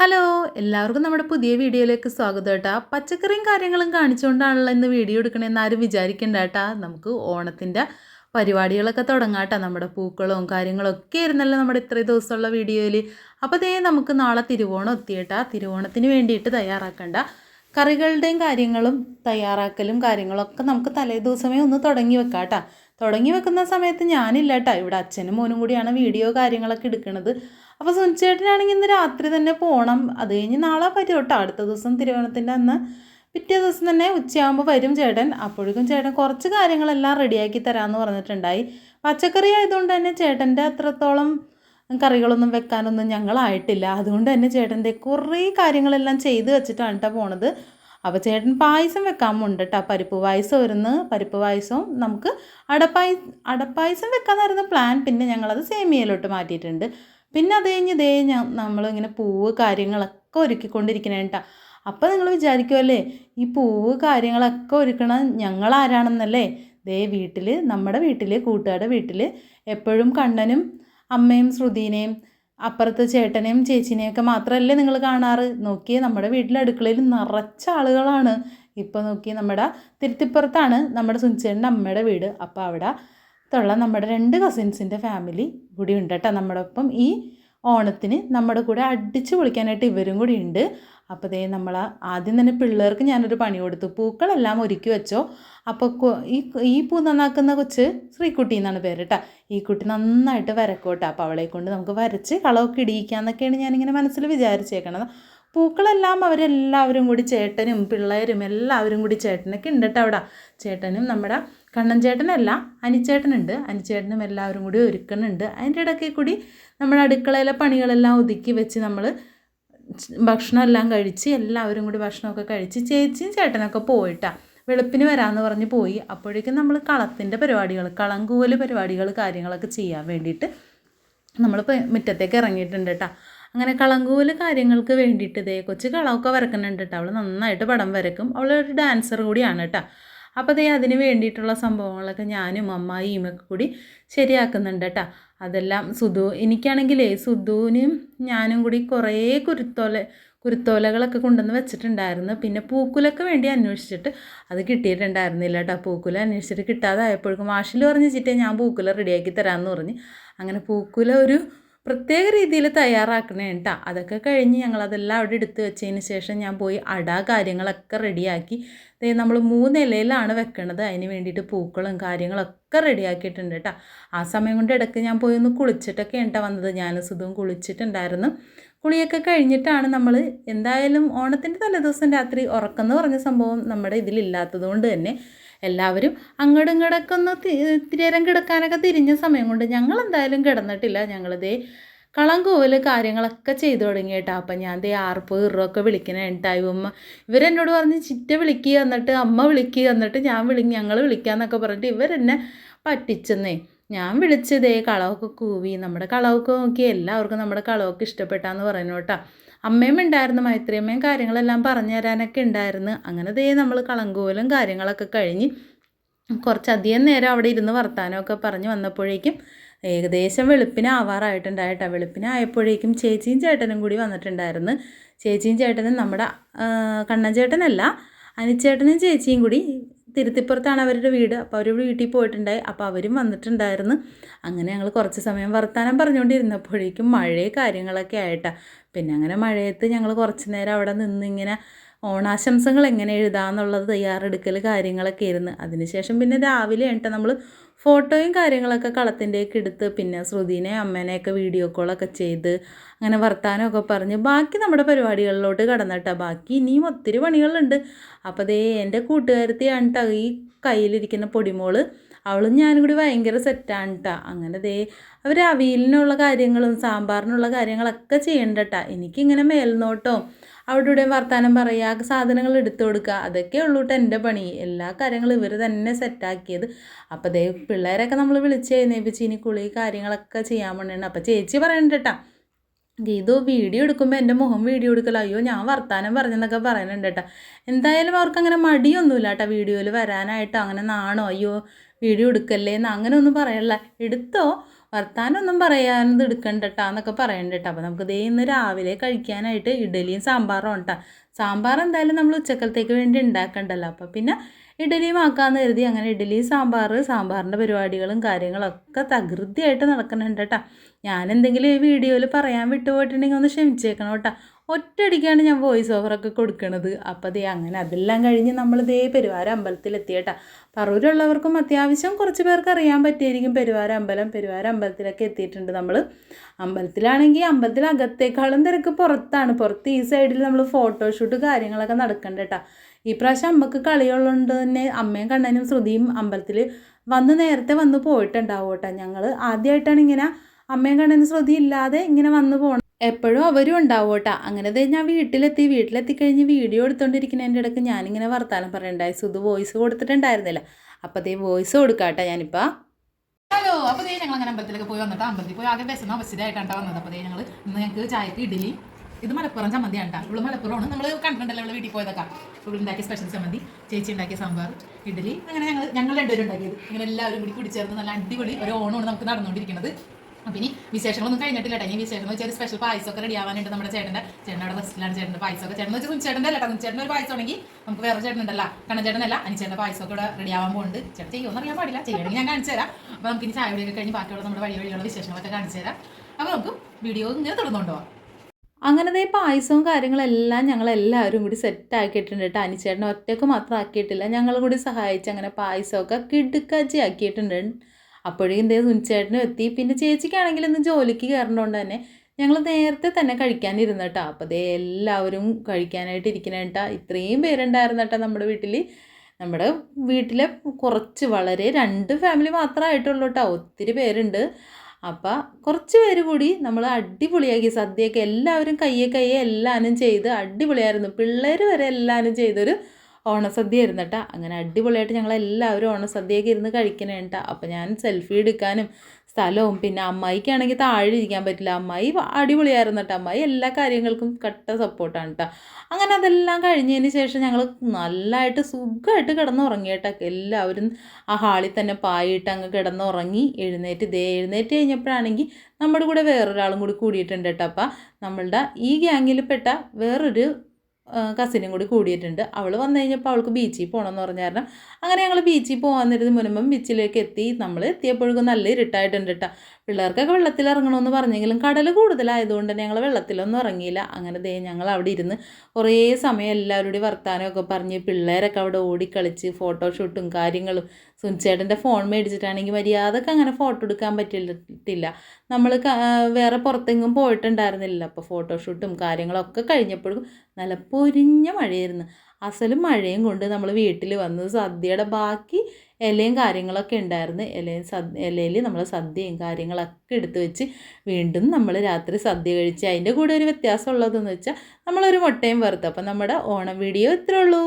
Hello എല്ലാവർക്കും നമ്മുടെ പുതിയ വീഡിയോയിലേക്ക് സ്വാഗതം കേട്ടാ പച്ചക്കറിയും കാര്യങ്ങളും കാണിച്ചുകൊണ്ടാണല്ലോ ഇന്ന് വീഡിയോ എടുക്കണമെന്ന് ആരും വിചാരിക്കണ്ട കേട്ടാ നമുക്ക് ഓണത്തിന്റെ പരിപാടികളൊക്കെ തുടങ്ങാട്ടോ നമ്മുടെ പൂക്കളും കാര്യങ്ങളും ഒക്കെ ആയിരുന്നല്ലോ നമ്മുടെ ഇത്രയും ദിവസമുള്ള വീഡിയോയിൽ അപ്പോൾ ദേ നമുക്ക് നാളെ തിരുവോണം എത്തിയേട്ടാ തിരുവോണത്തിന് വേണ്ടിയിട്ട് തയ്യാറാക്കണ്ട. കറികളുടെയും കാര്യങ്ങളും തയ്യാറാക്കലും കാര്യങ്ങളൊക്കെ നമുക്ക് തലേ ദിവസമേ ഒന്ന് തുടങ്ങി വെക്കാം കേട്ടാ തുടങ്ങി വെക്കുന്ന സമയത്ത് ഞാനില്ല കേട്ടോ ഇവിടെ അച്ഛനും മോനും കൂടിയാണ് വീഡിയോ കാര്യങ്ങളൊക്കെ എടുക്കുന്നത് അപ്പോൾ സുനിച്ചേട്ടനാണെങ്കിൽ ഇന്ന് രാത്രി തന്നെ പോകണം അത് കഴിഞ്ഞ് നാളെ വരും കേട്ടോ അടുത്ത ദിവസം തിരുവോണത്തിന്റെ അന്ന് പിറ്റേ ദിവസം തന്നെ ഉച്ചയാകുമ്പോൾ വരും ചേട്ടൻ. അപ്പോഴേക്കും ചേട്ടൻ കുറച്ച് കാര്യങ്ങളെല്ലാം റെഡിയാക്കി തരാമെന്ന് പറഞ്ഞിട്ടുണ്ടായി. പച്ചക്കറി ആയതുകൊണ്ട് തന്നെ ചേട്ടന്റെ അത്രത്തോളം കറികളൊന്നും വെക്കാനൊന്നും ഞങ്ങളായിട്ടില്ല. അതുകൊണ്ട് തന്നെ ചേട്ടന്റെ കുറേ കാര്യങ്ങളെല്ലാം ചെയ്ത് വെച്ചിട്ടാണ് കേട്ടോ പോണത്. അപ്പോൾ ചേട്ടൻ പായസം വെക്കാമുണ്ട് കേട്ടോ പരിപ്പ് പായസം വരുന്നു പരിപ്പ് പായസവും നമുക്ക് അടപ്പായ അടപ്പായസം വെക്കാമെന്നായിരുന്നു പ്ലാൻ പിന്നെ ഞങ്ങളത് സേമിയയിലോട്ട് മാറ്റിയിട്ടുണ്ട്. പിന്നെ അത് കഴിഞ്ഞ് ഇതേ ഞാൻ നമ്മളിങ്ങനെ പൂവ് കാര്യങ്ങളൊക്കെ ഒരുക്കിക്കൊണ്ടിരിക്കണേ കേട്ടോ അപ്പോൾ നിങ്ങൾ വിചാരിക്കുമല്ലേ ഈ പൂവ് കാര്യങ്ങളൊക്കെ ഒരുക്കണ ഞങ്ങളാരാണെന്നല്ലേ? ദേ വീട്ടിൽ നമ്മുടെ വീട്ടിൽ കൂട്ടുകാരുടെ വീട്ടിൽ എപ്പോഴും കണ്ണനും അമ്മയും ശ്രുതിനെയും അപ്പുറത്ത് ചേട്ടനെയും ചേച്ചിനെയൊക്കെ മാത്രമല്ലേ നിങ്ങൾ കാണാറ്? നോക്കിയേ നമ്മുടെ വീട്ടിലെ അടുക്കളയിൽ നിറച്ച ആളുകളാണ്. ഇപ്പോൾ നോക്കി നമ്മുടെ തിരുത്തിപ്പുറത്താണ് നമ്മുടെ സുനിച്ചേട്ടന്റെ അമ്മയുടെ വീട്. അപ്പോൾ അവിടെ ത്തുള്ള നമ്മുടെ രണ്ട് കസിൻസിന്റെ ഫാമിലി കൂടി ഉണ്ട് കേട്ടോ. നമ്മുടെ ഒപ്പം ഈ ഓണത്തിന് നമ്മുടെ കൂടെ അടിച്ച് പൊളിക്കാനായിട്ട് ഇവരും കൂടി ഉണ്ട്. അപ്പോൾ ദേ നമ്മൾ ആദ്യം തന്നെ പിള്ളേർക്ക് ഞാനൊരു പണി കൊടുത്തു. പൂക്കളെല്ലാം ഒരുക്കി വെച്ചോ. അപ്പോൾ ഈ ഈ പൂ നന്നാക്കുന്ന കൊച്ച് ശ്രീക്കുട്ടി എന്നാണ് പേര് കേട്ടോ ഈ കുട്ടി നന്നായിട്ട് വരക്കോട്ടെ. അപ്പോൾ അവളെ കൊണ്ട് നമുക്ക് വരച്ച് കളമൊക്കെ ഇടിയിക്കാന്നൊക്കെയാണ് ഞാനിങ്ങനെ മനസ്സിൽ വിചാരിച്ചേക്കണത്. പൂക്കളെല്ലാം അവരെല്ലാവരും കൂടി ചേട്ടനും പിള്ളേരും എല്ലാവരും കൂടി ചേട്ടനൊക്കെ ഉണ്ട് കേട്ടോ അവിടെ. ചേട്ടനും നമ്മുടെ കണ്ണൻ ചേട്ടനല്ല അനിച്ചേട്ടനുണ്ട്. അനിച്ചേട്ടനും എല്ലാവരും കൂടി ഒരുക്കുന്നുണ്ട് അതിന്റെ ഇടയ്ക്ക് കൂടി നമ്മുടെ അടുക്കളയിലെ പണികളെല്ലാം ഒതുക്കി വെച്ച് നമ്മൾ ഭക്ഷണമെല്ലാം കഴിച്ച് എല്ലാവരും കൂടി ഭക്ഷണമൊക്കെ കഴിച്ച് ചേച്ചിയും ചേട്ടനൊക്കെ പോയിട്ടാണ് വെളുപ്പിന് വരാമെന്ന് പറഞ്ഞ് പോയി. അപ്പോഴേക്കും നമ്മൾ കളത്തിന്റെ പരിപാടികൾ കളങ്കൂവൽ പരിപാടികൾ കാര്യങ്ങളൊക്കെ ചെയ്യാൻ വേണ്ടിയിട്ട് നമ്മൾ മുറ്റത്തേക്ക് ഇറങ്ങിയിട്ടുണ്ട് കേട്ടോ. അങ്ങനെ കളങ്കൂൽ കാര്യങ്ങൾക്ക് വേണ്ടിയിട്ട് ദേ കൊച്ച് കളമൊക്കെ വരക്കുന്നുണ്ട് കേട്ടോ അവൾ നന്നായിട്ട് പടം വരക്കും അവളൊരു ഡാൻസർ കൂടിയാണ് കേട്ടോ അപ്പോൾ ദേ അതിന് വേണ്ടിയിട്ടുള്ള സംഭവങ്ങളൊക്കെ ഞാനും അമ്മായിയും ഒക്കെ കൂടി ശരിയാക്കുന്നുണ്ട് കേട്ടോ അതെല്ലാം സുധു എനിക്കാണെങ്കിലേ സുധുവിനും ഞാനും കൂടി കുറേ കുരുത്തോല കുരുത്തോലകളൊക്കെ കൊണ്ടുവന്ന് വെച്ചിട്ടുണ്ടായിരുന്നു. പിന്നെ പൂക്കുലൊക്കെ വേണ്ടി അന്വേഷിച്ചിട്ട് അത് കിട്ടിയിട്ടുണ്ടായിരുന്നില്ല കേട്ടോ പൂക്കുല അന്വേഷിച്ചിട്ട് കിട്ടാതായപ്പോഴേക്കും വാഷിൽ പറഞ്ഞ് ചിറ്റേ ഞാൻ പൂക്കുല റെഡിയാക്കി തരാമെന്ന് പറഞ്ഞ്. അങ്ങനെ പൂക്കുല ഒരു പ്രത്യേക രീതിയിൽ തയ്യാറാക്കണേ കേട്ടോ അതൊക്കെ കഴിഞ്ഞ് ഞങ്ങളതെല്ലാം അവിടെ എടുത്ത് വെച്ചതിന് ശേഷം ഞാൻ പോയി അട കാര്യങ്ങളൊക്കെ റെഡിയാക്കി. നമ്മൾ മൂന്ന് ഇലയിലാണ് വെക്കണത്. അതിന് വേണ്ടിയിട്ട് പൂക്കളും കാര്യങ്ങളൊക്കെ റെഡിയാക്കിയിട്ടുണ്ട് കേട്ടോ ആ സമയം കൊണ്ട് ഇടയ്ക്ക് ഞാൻ പോയി ഒന്ന് കുളിച്ചിട്ടൊക്കെ കേട്ടോ വന്നത്. ഞാൻ സുധും കുളിച്ചിട്ടുണ്ടായിരുന്നു. കുളിയൊക്കെ കഴിഞ്ഞിട്ടാണ് നമ്മൾ എന്തായാലും ഓണത്തിന്റെ തലേദിവസം രാത്രി ഉറക്കം എന്ന് പറഞ്ഞ സംഭവം നമ്മുടെ ഇതിലില്ലാത്തത് കൊണ്ട് തന്നെ എല്ലാവരും അങ്ങോട്ടും ഇങ്ങോട്ടൊക്കെ ഒന്ന് കിടക്കാനൊക്കെ തിരിഞ്ഞ സമയം കൊണ്ട് ഞങ്ങൾ എന്തായാലും കിടന്നിട്ടില്ല. ഞങ്ങളിതേ കളങ്കൂവൽ കാര്യങ്ങളൊക്കെ ചെയ്തു തുടങ്ങി കേട്ടോ. അപ്പം ഞാൻ ദേ ആർപ്പ് ഇറൊക്കെ വിളിക്കണേ. ഉണ്ടായി ഉമ്മ ഇവരെന്നോട് പറഞ്ഞ് ചിറ്റ വിളിക്കുക എന്നിട്ട് അമ്മ വിളിക്കുക എന്നിട്ട് ഞാൻ വിളി ഞങ്ങൾ വിളിക്കാന്നൊക്കെ പറഞ്ഞിട്ട് ഇവരെന്നെ പറ്റിച്ചെന്നേ. ഞാൻ വിളിച്ചതേ കളവൊക്കെ കൂവി. നമ്മുടെ കളവൊക്കെ നോക്കി എല്ലാവർക്കും നമ്മുടെ കളവൊക്കെ ഇഷ്ടപ്പെട്ടാന്ന് പറയുന്നു കേട്ടോ. അമ്മയും ഉണ്ടായിരുന്നു മൈത്രിയമ്മയും കാര്യങ്ങളെല്ലാം പറഞ്ഞു തരാനൊക്കെ ഉണ്ടായിരുന്നു. അങ്ങനെ ദേ നമ്മൾ കളങ്കൂവലും കാര്യങ്ങളൊക്കെ കഴിഞ്ഞ് കുറച്ചധികം നേരം അവിടെ ഇരുന്ന് വർത്താനമൊക്കെ പറഞ്ഞ് വന്നപ്പോഴേക്കും ഏകദേശം വെളുപ്പിനാവാറായിട്ടുണ്ടായിട്ടാണ് വെളുപ്പിനായപ്പോഴേക്കും ചേച്ചിയും ചേട്ടനും കൂടി വന്നിട്ടുണ്ടായിരുന്നു. ചേച്ചിയും ചേട്ടനും നമ്മുടെ കണ്ണൻ ചേട്ടനല്ല അനിച്ചേട്ടനും ചേച്ചിയും കൂടി തിരുത്തിപ്പുറത്താണ് അവരുടെ വീട്. അപ്പോൾ അവർ വീട്ടിൽ പോയിട്ടുണ്ടായി. അപ്പോൾ അവരും വന്നിട്ടുണ്ടായിരുന്നു. അങ്ങനെ ഞങ്ങൾ കുറച്ച് സമയം വർത്തമാനം പറഞ്ഞുകൊണ്ടിരുന്നപ്പോഴേക്കും മഴയെ കാര്യങ്ങളൊക്കെ ആയിട്ടാണ് പിന്നെ അങ്ങനെ മഴയത്ത് ഞങ്ങൾ കുറച്ച് നേരം അവിടെ നിന്ന് ഇങ്ങനെ ഓണാശംസകൾ എങ്ങനെ എഴുതാമെന്നുള്ളത് തയ്യാറെടുക്കൽ കാര്യങ്ങളൊക്കെ ആയിരുന്നു. അതിനുശേഷം പിന്നെ രാവിലെ ആയിട്ട് നമ്മൾ ഫോട്ടോയും കാര്യങ്ങളൊക്കെ കളത്തിന്റെയൊക്കെ എടുത്ത് പിന്നെ ശ്രുതിനെ അമ്മേനെയൊക്കെ വീഡിയോ കോളൊക്കെ ചെയ്ത് അങ്ങനെ വർത്താനമൊക്കെ പറഞ്ഞ് ബാക്കി നമ്മുടെ പരിപാടികളിലോട്ട് കടന്നിട്ടാ. ബാക്കി ഇനിയും ഒത്തിരി പണികളുണ്ട്. അപ്പോൾ ദേ എന്റെ കൂട്ടുകാരത്തെയാണ് കേട്ടോ ഈ കയ്യിലിരിക്കുന്ന പൊടിമോൾ അവളും ഞാനും കൂടി ഭയങ്കര സെറ്റാണ് കേട്ടോ അങ്ങനെ ദേ അവർ അവിയലിനുള്ള കാര്യങ്ങളും സാമ്പാറിനുള്ള കാര്യങ്ങളൊക്കെ ചെയ്യണ്ട കേട്ടോ എനിക്കിങ്ങനെ മേൽനോട്ടോ അവിടെ ഇവിടെ വർത്തമാനം പറയുക സാധനങ്ങൾ എടുത്തു കൊടുക്കുക അതൊക്കെ ഉള്ളൂ കേട്ടോ എന്റെ പണി. എല്ലാ കാര്യങ്ങളും ഇവർ തന്നെ സെറ്റാക്കിയത് അപ്പോൾ ദേ പിള്ളേരൊക്കെ നമ്മൾ വിളിച്ച് എഴുന്നേപ്പിച്ച് ഇനി കുളി കാര്യങ്ങളൊക്കെ ചെയ്യാൻ വേണ്ടിയാണ് അപ്പോൾ ചേച്ചി പറയണ്ട കേട്ടോ ഗീതു വീഡിയോ എടുക്കുമ്പോൾ എന്റെ മുഖം വീഡിയോ എടുക്കല. അയ്യോ ഞാൻ വർത്താനം പറഞ്ഞെന്നൊക്കെ പറയുന്നുണ്ട് കേട്ടോ എന്തായാലും അവർക്ക് അങ്ങനെ മടിയൊന്നുമില്ല കേട്ടോ വീഡിയോയിൽ വരാനായിട്ടോ അങ്ങനെ നാണോ? അയ്യോ വീഡിയോ എടുക്കല്ലേ എന്ന് അങ്ങനെ ഒന്നും പറയല്ല എടുത്തോ? വർത്താനൊന്നും പറയാനത് എടുക്കണ്ടട്ടാ എന്നൊക്കെ പറയണ്ട കേട്ടോ അപ്പോൾ നമുക്ക് ദേ ഇന്ന് രാവിലെ കഴിക്കാനായിട്ട് ഇഡലിയും സാമ്പാറും ഉണ്ടാ സാമ്പാർ എന്തായാലും നമ്മൾ ഉച്ചക്കലത്തേക്ക് വേണ്ടി ഉണ്ടാക്കണ്ടല്ലോ. അപ്പോൾ പിന്നെ ഇഡലിയും ആക്കാമെന്ന് കരുതി അങ്ങനെ ഇഡലി സാമ്പാർ സാമ്പാറിന്റെ പരിപാടികളും കാര്യങ്ങളൊക്കെ തകൃതിയായിട്ട് നടക്കുന്നുണ്ട് കേട്ടോ ഞാൻ എന്തെങ്കിലും ഈ വീഡിയോയിൽ പറയാൻ വിട്ടുപോയിട്ടുണ്ടെങ്കിൽ ഒന്ന് ക്ഷമിച്ചേക്കണം കേട്ടോ ഒറ്റയടിക്കാണ് ഞാൻ വോയിസ് ഓവറൊക്കെ കൊടുക്കണത്. അപ്പോൾ ദേ അങ്ങനെ അതെല്ലാം കഴിഞ്ഞ് നമ്മൾ ദേ പെരുവാര അമ്പലത്തിലെത്തി കേട്ടോ പറൂരുള്ളവർക്കും അത്യാവശ്യം കുറച്ച് പേർക്ക് അറിയാൻ പറ്റിയിരിക്കും പെരുവാര അമ്പലം. പെരുവാര അമ്പലത്തിലൊക്കെ എത്തിയിട്ടുണ്ട് നമ്മൾ അമ്പലത്തിലാണെങ്കിൽ അമ്പലത്തിലകത്തേക്കാളും തിരക്ക് പുറത്താണ്. പുറത്ത് ഈ സൈഡിൽ നമ്മൾ ഫോട്ടോഷൂട്ട് കാര്യങ്ങളൊക്കെ നടക്കണ്ട കേട്ടോ ഈ പ്രാവശ്യം അമ്മയ്ക്ക് കളിയുള്ളതുകൊണ്ട് തന്നെ അമ്മയും കണ്ണനും ശ്രുതിയും അമ്പലത്തിൽ വന്ന് നേരത്തെ വന്ന് പോയിട്ടുണ്ടാവും കേട്ടോ ഞങ്ങൾ ആദ്യമായിട്ടാണ് ഇങ്ങനെ അമ്മയും കണ്ണനും ശ്രുതി ഇല്ലാതെ ഇങ്ങനെ വന്ന് പോകണം എപ്പോഴും അവരും ഉണ്ടാവും കേട്ടോ അങ്ങനെ ഞാൻ വീട്ടിലെത്തി വീട്ടിലെത്തി കഴിഞ്ഞ് വീഡിയോ എടുത്തുകൊണ്ടിരിക്കുന്നതിന്റെ ഇടയ്ക്ക് ഞാനിങ്ങനെ വർത്താനം പറയണ്ടായി. സുധു വോയിസ് കൊടുത്തിട്ടുണ്ടായിരുന്നില്ല. അപ്പോൾ ദേ വോയിസ് കൊടുക്കാട്ടെ ഞാനിപ്പോൾ ഹലോ അപ്പോൾ ദേ ഞങ്ങൾ അങ്ങനെ അമ്പലത്തിലേക്ക് പോയി വന്നിട്ട് അമ്പലത്തിൽ പോയി ആകെ വിശന്ന അവസ്ഥയായിട്ടാണ് വന്നത്. അപ്പോൾ ദേ ഞങ്ങൾ ഇന്ന് ഞങ്ങൾക്ക് ചായക്ക് ഇഡലി ഇത് മലപ്പുറം ചമ്മന്തിയാണ് കേട്ടോ ഇവിടെ മലപ്പുറമാണ്. നമ്മൾ കണ്ടിട്ടുണ്ടല്ലോ ഇവിടെ വീട്ടിൽ പോയതൊക്കെ. ഇവിടെ ഉണ്ടാക്കിയ സ്പെഷ്യൽ ചമ്മന്തി ചേച്ചി ഉണ്ടാക്കിയ സാമ്പാർ ഇഡലി അങ്ങനെ ഞങ്ങൾ ഞങ്ങൾ രണ്ടുപേരും ഉണ്ടാക്കിയത്. ഇങ്ങനെ എല്ലാവരും കൂടി കുടിച്ചേർന്ന് നല്ല അടിപൊളി ഒരു ഓണമാണ് നമുക്ക് നടന്നുകൊണ്ടിരിക്കുന്നത് അപ്പം ഇനി വിശേഷങ്ങളൊന്നും കഴിഞ്ഞിട്ടില്ല ഇനി വിശേഷങ്ങൾ വെച്ചാൽ സ്പെഷ്യൽ പായസമൊക്കെ റെഡി ആവാനുണ്ട് നമ്മുടെ ചേട്ടന്റെ. ചേട്ടൻ അവിടെ റെസ്റ്റിലാണ് ചേട്ടന്റെ പായസമൊക്കെ. ചേട്ടൻ വെച്ചാൽ ചേട്ടന്റെ അല്ല ചേട്ടൻ ഒരു പായസം ഉണ്ടെങ്കിൽ നമുക്ക് വേറെ ചേട്ടൻ ഉണ്ടല്ല. കണ്ണൻ ചേട്ടനല്ല അനിച്ചേട്ടന്റെ പായസമൊക്കെ ഇവിടെ റെഡി ആവാൻ പോകുന്നുണ്ട് ചേട്ടൻ ചെയ്യുമെന്ന് അറിയാൻ പാടില്ല. ചെയ്യണമെങ്കിൽ ഞാൻ കാണിച്ചു തരാം. അപ്പോൾ നമുക്ക് ഇനി ചായ കുടിയൊക്കെ കഴിഞ്ഞ് ബാക്കിയുള്ള നമ്മുടെ വഴി വഴിയുള്ള വിശേഷങ്ങളൊക്കെ കാണിച്ചു തരാം. അപ്പോൾ നമുക്ക് വീഡിയോ ഇങ്ങനെ അങ്ങനെ ദേ പായസവും കാര്യങ്ങളെല്ലാം ഞങ്ങൾ എല്ലാവരും കൂടി സെറ്റ് ആക്കിയിട്ടുണ്ട് കേട്ടോ അനിച്ചേട്ടനെ ഒറ്റയ്ക്ക് മാത്രം ആക്കിയിട്ടില്ല. ഞങ്ങൾ കൂടി സഹായിച്ച് അങ്ങനെ പായസമൊക്കെ കിടുക്കാച്ചി ആക്കിയിട്ടുണ്ട്. അപ്പോഴേക്കും എന്തേ സുനിച്ചേട്ടനും എത്തി. പിന്നെ ചേച്ചിക്കാണെങ്കിൽ ഇന്ന് ജോലിക്ക് കയറണോണ്ട് തന്നെ ഞങ്ങൾ നേരത്തെ തന്നെ കഴിക്കാനിരുന്നു കേട്ടോ. അപ്പോൾ ദേ എല്ലാവരും കഴിക്കാനായിട്ട് ഇരിക്കണ കേട്ടോ ഇത്രയും പേരുണ്ടായിരുന്നു കേട്ടോ നമ്മുടെ വീട്ടിൽ നമ്മുടെ വീട്ടിലെ കുറച്ച് വളരെ രണ്ട് ഫാമിലി മാത്രമായിട്ടുള്ളൂ കേട്ടോ ഒത്തിരി പേരുണ്ട്. അപ്പം കുറച്ച് പേര് കൂടി നമ്മൾ അടിപൊളിയാക്കി സദ്യയൊക്കെ എല്ലാവരും കയ്യെ കയ്യെ എല്ലാവരും ചെയ്ത് അടിപൊളിയായിരുന്നു. പിള്ളേർ വരെ എല്ലാവരും ചെയ്തൊരു ഓണസദ്യ ആയിരുന്നു കേട്ടോ അങ്ങനെ അടിപൊളിയായിട്ട് ഞങ്ങളെല്ലാവരും ഓണസദ്യയൊക്കെ ഇരുന്ന് കഴിക്കണേ കേട്ടോ അപ്പോൾ ഞാൻ സെൽഫി എടുക്കാനും സ്ഥലവും പിന്നെ അമ്മായിക്കാണെങ്കിൽ താഴെ ഇരിക്കാൻ പറ്റില്ല. അമ്മായി അടിപൊളിയായിരുന്നു കേട്ടോ അമ്മായി എല്ലാ കാര്യങ്ങൾക്കും കട്ട സപ്പോർട്ടാണ് കേട്ടോ അങ്ങനെ അതെല്ലാം കഴിഞ്ഞതിന് ശേഷം ഞങ്ങൾ നല്ലതായിട്ട് സുഖമായിട്ട് കിടന്നുറങ്ങി കേട്ടോ എല്ലാവരും ആ ഹാളിൽ തന്നെ പായിട്ട് അങ്ങ് കിടന്നുറങ്ങി എഴുന്നേറ്റ് ദേ എഴുന്നേറ്റ് കഴിഞ്ഞപ്പോഴാണെങ്കിൽ നമ്മുടെ കൂടെ വേറൊരാളും കൂടി കൂടിയിട്ടുണ്ട് കേട്ടോ അപ്പം നമ്മളുടെ ഈ ഗ്യാങ്ങിൽ പെട്ട വേറൊരു കസിനും കൂടി കൂടിയിട്ടുണ്ട്. അവൾ വന്നു കഴിഞ്ഞപ്പോൾ അവൾക്ക് ബീച്ചിൽ പോകണമെന്ന് പറഞ്ഞ കാരണം അങ്ങനെ ഞങ്ങൾ ബീച്ചിൽ പോകാൻ നേരത്ത് മുൻപം ബീച്ചിലേക്ക് എത്തി. നമ്മൾ എത്തിയപ്പോഴേക്കും നല്ല ഇരുട്ടായിട്ടുണ്ട് കേട്ടോ പിള്ളേർക്കൊക്കെ വെള്ളത്തിൽ ഇറങ്ങണമെന്ന് പറഞ്ഞെങ്കിലും കടൽ കൂടുതലായതുകൊണ്ട് തന്നെ ഞങ്ങൾ വെള്ളത്തിലൊന്നും ഇറങ്ങിയില്ല. അങ്ങനെ ദേ ഞങ്ങൾ അവിടെ ഇരുന്ന് കുറേ സമയം എല്ലാവരുടെയും വർത്തമാനമൊക്കെ പറഞ്ഞ് പിള്ളേരൊക്കെ അവിടെ ഓടിക്കളിച്ച് ഫോട്ടോഷൂട്ടും കാര്യങ്ങളും സുനിച്ചേട്ടന്റെ ഫോൺ മേടിച്ചിട്ടാണെങ്കിൽ മര്യാദയ്ക്ക് അങ്ങനെ ഫോട്ടോ എടുക്കാൻ പറ്റിയിട്ടില്ല. നമ്മൾ വേറെ പുറത്തെങ്ങും പോയിട്ടുണ്ടായിരുന്നില്ല അപ്പോൾ ഫോട്ടോഷൂട്ടും കാര്യങ്ങളൊക്കെ കഴിഞ്ഞപ്പോഴും നല്ല പൊരിഞ്ഞ മഴയായിരുന്നു. അസലും മഴയും കൊണ്ട് നമ്മൾ വീട്ടിൽ വന്ന് സദ്യയുടെ ബാക്കി ഇലയും കാര്യങ്ങളൊക്കെ ഉണ്ടായിരുന്നു. ഇലയും സദ് ഇലയിൽ നമ്മൾ സദ്യയും കാര്യങ്ങളൊക്കെ എടുത്ത് വെച്ച് വീണ്ടും നമ്മൾ രാത്രി സദ്യ കഴിച്ച് അതിന്റെ കൂടെ ഒരു വ്യത്യാസം ഉള്ളതെന്ന് വെച്ചാൽ നമ്മളൊരു മുട്ടയും വറുത്ത്. അപ്പം നമ്മുടെ ഓണം വീഡിയോ ഇത്രേ ഉള്ളൂ.